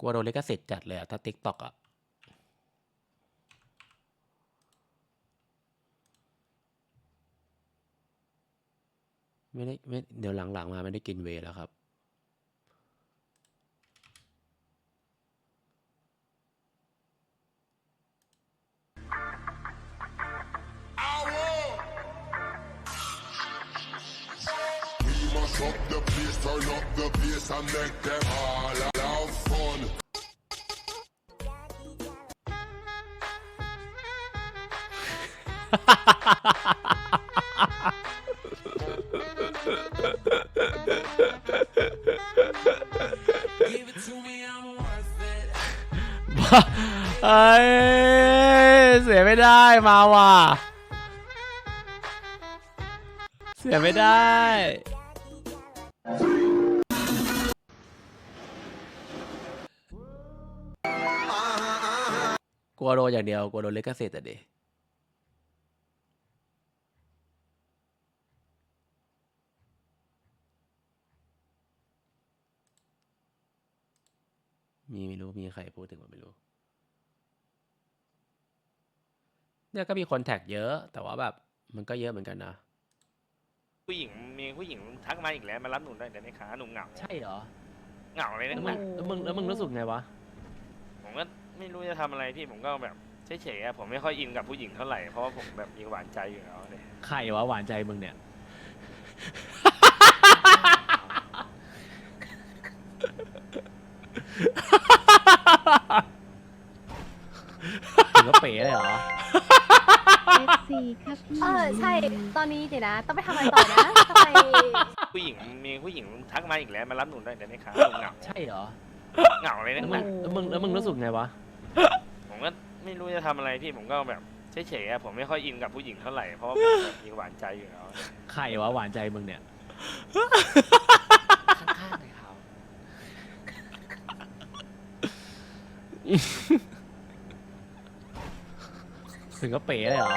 กลัวโดนลิขสิทธิ์จัดเลยอะถ้าติ๊กต็อกอะไม่ได้ไม่เดี๋ยวหลังๆมาไม่ได้กินเวแล้วครับ Up the place, turn up the bass and make them all have อ้ยเสียไม่ได้มาว่ะ เสียไม่ได้ กลัวโดนอย่างเดียว กลัวโดนเลิขสิทธิ์อะดิมีไม่รู้ มีใครพูดถึงมันไม่รู้ เนี่ยก็มีคนแท็กเยอะ แต่ว่าแบบมันก็เยอะเหมือนกันนะ ผู้หญิงมีผู้หญิงทักมาอีกแล้วมารับหนูได้แต่ในขาหนูเหงาใช่เหรอเหงาเลยแล้นะวมึงแล้วมึงแล้วมึงรู้สึกไงวะ ผมก็ไม่รู้จะทำอะไรพี่ผมก็แบบเฉยๆอะผมไม่ค่อยอินกับผู้หญิงเท่าไหร่เพราะว่าผมแบบมีหวานใจอยู่แล้วเลยใครวะหวานใจมึงเนี่ย ถึงก็เป๋เลยเหรอ FC ครับพี่เออใช่ ตอนนี้เดี๋ยวนะ ต้องไปทำอะไรต่อนะต้องไปผู้หญิงมีผู้หญิงทักมาอีกแล้วมารับหนูได้แต่ในขาหนูเหงาใช่เหรอเหงาเลยแล้วนะมึงแล้วมึงแล้วมึงรู้สึกไงวะ ผมก็ไม่รู้จะทำอะไรพี่ผมก็แบบเฉยๆอะผมไม่ค่อยอินกับผู้หญิงเท่าไหร่เพราะว่าผมแบบมีหวานใจอยู่แล้วเลยใครวะหวานใจมึงเนี่ย ข้างๆเลยครับ ถึงก็เป๋เลยเหรอ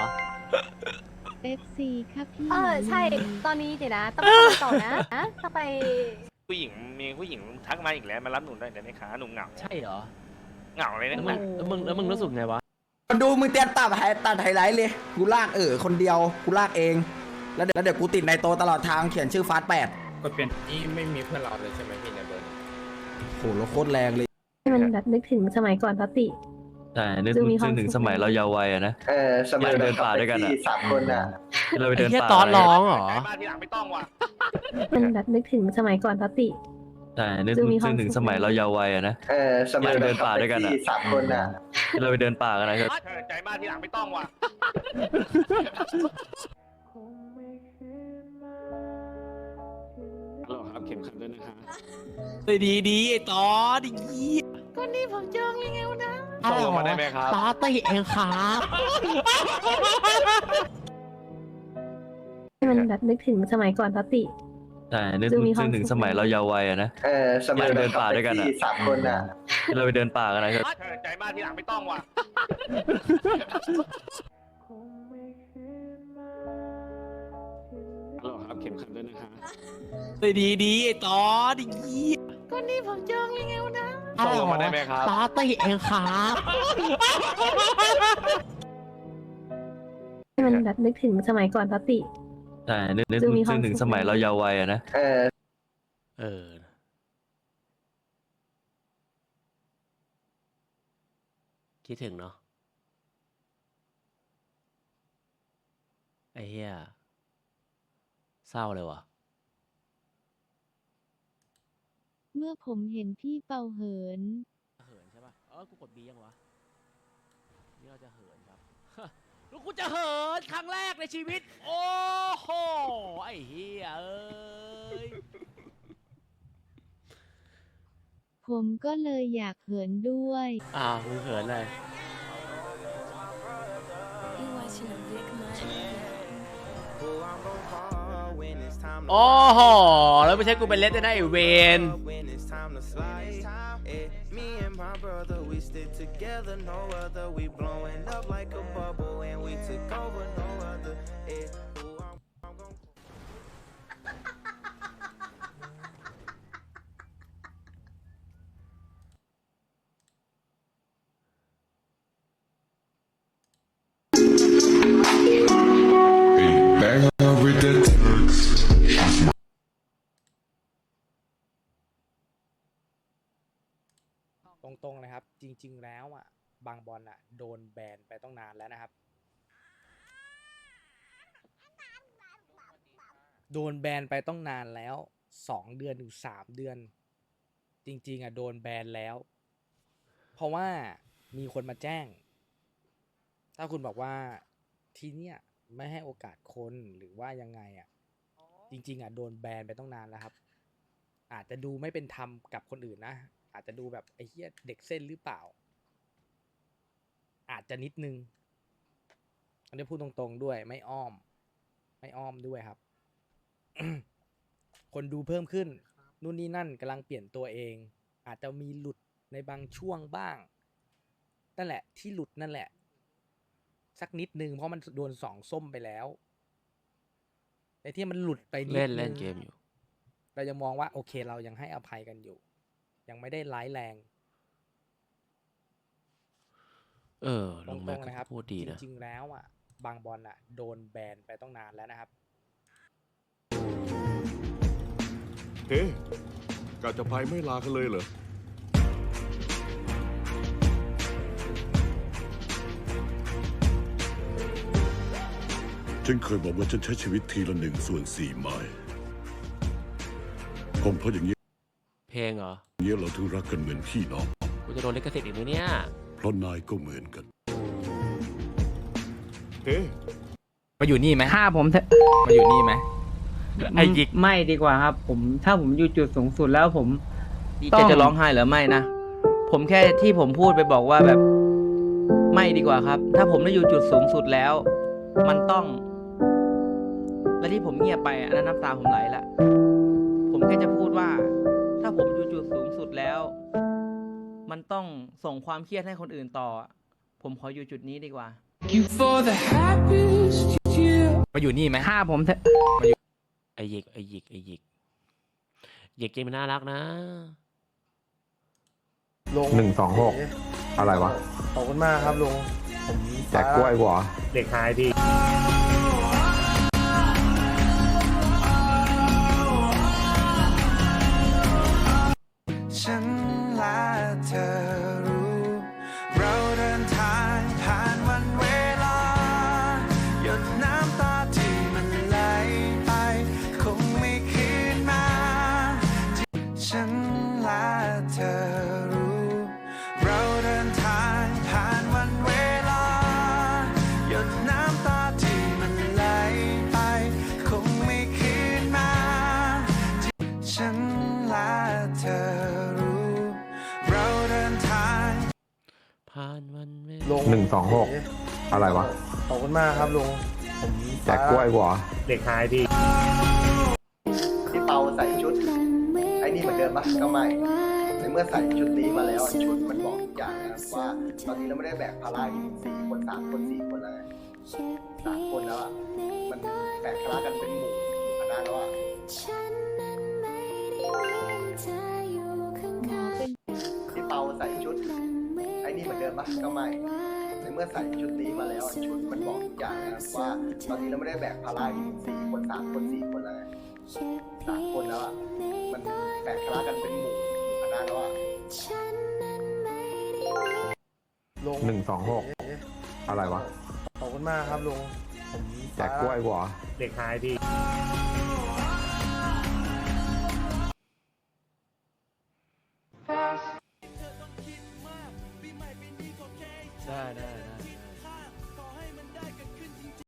FC ครับพี่เออใช่ ตอนนี้เดี๋ยวนะ ต้องไปทำอะไรต่อนะนะต้องไป ผู้หญิงมีผู้หญิงทักมาอีกแล้วมารับหนูได้แต่ในขาหนูเหงาใช่เหรอ เหงาเลยแล้นะวมึงแล้วมึงแล้วมึงรู้สึกไงวะ คนดูมึงเตรียมตัดไฮตัดไฮไลท์เลย กูลากเออคนเดียว กูลากเอง แล้วเดี๋ยวแล้วเดี๋ยวกูติดในโตตลอดทางเขียนชื่อฟาสแปดกดเปลี่ยนนี่ไม่มีเพื่อนเราเลยใช่ไหมพี่ในเบอร์นี้โหแล้วโคตรแรงเลย ให้มันแบบนึกถึงสมัยก่อนปติ ใช่นึกจะมีความ นึกถึงสุขสมัยเราเยาว์วัยอะนะ เออสมัยอยากเดินป่าด้วยกันอะที่สามคนอะ ที่เราไปไอ้เดินเหี้ยป่าตอนร้องเหรอใจมากทีหลังไม่ต้องว่ะ มันแบบนึกถึงสมัยก่อนปติ ใช่นึกจะมีความ นึกถึงสุขสมัยเราเยาว์วัยอะนะ เออสมัยอยากเดินป่าด้วยกันอะที่สามคนอะ ที่เราไปเดินป่ากันนะเออใจมากทีหลังไม่ต้องว่ะ ฮัลโหลครับเข็มขัดด้วยนะคะ ดีดีไอ้ตอดีก็นี่ผมจองแล้วนะ ส่งลงมาได้ไหมครับตอตีเองครับให้มันแบบนึกถึงสมัยก่อนปติ ใช่นึกจะมีความ นึกถึงสุขสมัยเราเยาว์วัยอะนะ เออสมัยอยากเดินป่าด้วยกันอะที่สามคนอะ ที่เราไปเดินป่ากันนะเออใจมากทีหลังไม่ต้องว่ะฮัลโหลครับเข็มขัดด้วยนะคะ ดีดีไอ้ตอดีก็นี่ผมจองแล้วนะ ส่งลงมาได้ไหมครับตอตีเองครับให้มันแบบนึกถึงสมัยก่อนปติ ใช่นึกนึกจะมีความ นึกถึงสุขสมัยเราเยาว์วัยอะนะ เออเออ คิดถึงเนาะไอ้เหี้ยเศร้าเลยวะ เมื่อผมเห็นพี่เป่าเหิน เหินใช่ป่ะ เออ กูกดบียังวะ นี่เราจะเหินครับ ลูกกูจะเหินครั้งแรกในชีวิต โอ้โห ไอ้เฮียเอ้ย ผมก็เลยอยากเหินด้วย อ่ามึงเหินเลยโอ้โห แล้วไม่ใช่กูเป็นเลสด้วยนะไอเวน stick together, no other. We blowing up like a bubble, and we took over, รงๆนะครับ จริง ๆ แล้วอะบางบอลอะโดนแบนไปต้องนานแล้วนะครับ โดนแบนไปต้องนานแล้วสองเดือนถึงสามเดือน จริง ๆอะโดนแบนแล้ว เพราะว่ามีคนมาแจ้ง ถ้าคุณบอกว่าที่เนี่ยไม่ให้โอกาสคนหรือว่ายังไงอะจริง ๆอะโดนแบนไปต้องนานแล้วครับ อาจจะดูไม่เป็นธรรมกับคนอื่นนะ อาจจะดูแบบไอ้เหี้ยเด็กเส้นหรือเปล่า อาจจะนิดนึงอันนี้พูดตรงๆด้วย ไม่อ้อม ไม่อ้อมด้วยครับ คนดูเพิ่มขึ้น นู่นนี่นั่นกำลังเปลี่ยนตัวเอง อาจจะมีหลุดในบางช่วงบ้าง นั่นแหละ ที่หลุดนั่นแหละ สักนิดนึงเพราะมันโดนสองส้มไปแล้วแต่ที่มันหลุดไปนิดเล่นเล่นงเกมอยู่ เรายังมองว่าโอเคเรายังให้อภัยกันอยู่ ยังไม่ได้ร้ายแรง เออตลุรงงแม็กๆก็นะครับพูดดีนะจริงๆแล้วอะ บางบอลอะ โดนแบนไปต้องนานแล้วนะครับเฮ้กะจะไปไม่ลากันเลยเหรอฉันเคยบอกว่าฉันใช้ชีวิตทีละหนึ่งส่วนสี่ไม้คงเพราะอย่างนี้ เพลงเหรอ เราถึงรักกันเหมือนพี่น้อง กูจะโดนลิขสิทธิ์อีกไหมเนี่ย เพราะนายก็เหมือนกัน เฮ้มาอยู่นี่ไหมฆ่าผมเถอะมาอยู่นี่ไหมไอ้หยิกไม่ดีกว่าครับ ผมถ้าผมอยู่จุดสูงสุดแล้วผม ดีต้เจอง จะร้องไห้เหรือไม่นะ ผมแค่ที่ผมพูดไปบอกว่าแบบ ไม่ดีกว่าครับ ถ้าผมได้อยู่จุดสูงสุดแล้ว มันต้อง และที่ผมเงียบไปอันนั้นน้ำตาผมไหลละผมแค่จะพูดว่าถ้า ต้องส่งความเครียดให้คนอื่นต่อ ผมขออยู่จุดนี้ดีกว่า มาอยู่นี่ไหมฆ่าผมเถอะไอหยิกไอหยิกไอหยิกหยิกจริงมันน่ารักนะหนึ่งสองหก อะไรวะขอบคุณมากครับลุงผมแจกกล้วยกว่าเด็กหายดี ฉันและเธอรู้ เราเดินทางผ่านวันเวลุลางหนึ่งสองหกอะไรวะขอบคุณมากครับลุงผมแจกกล้วยกว่าเด็กหายดีพี่เปาใส่ชุด ไอ้นี่เหมือนเดิมปะก็ไม่ในเมื่อใส่ชุดนี้มาแล้วชุดมันบอกทุกอย่างนะครับว่า ตอนนี้เราไม่ได้แบกภาระอยู่สี่คนสามคนสี่คนแล้วไงสามคนแล้วอะมันแบกภาระกันเป็นหมู่คณะแล้วอะ พี่เปาใส่ชุด ไอ้นี่เหมือนเดิมปะก็ไม่ในเมื่อใส่ชุดนี้มาแล้ว ชุดมันบอกทุกอย่างนะครับว่า ตอนนี้เราไม่ได้แบกภาระอยู่สี่คนสามคนสี่คนแล้วไงสามคนแล้วอะมันแบกภาระกันเป็นหมู่คณะแล้วอะลุงหนึ่งสองหกอะไรวะ ขอบคุณมากครับลุงผมแจกกล้วยกว่าเด็กหายดี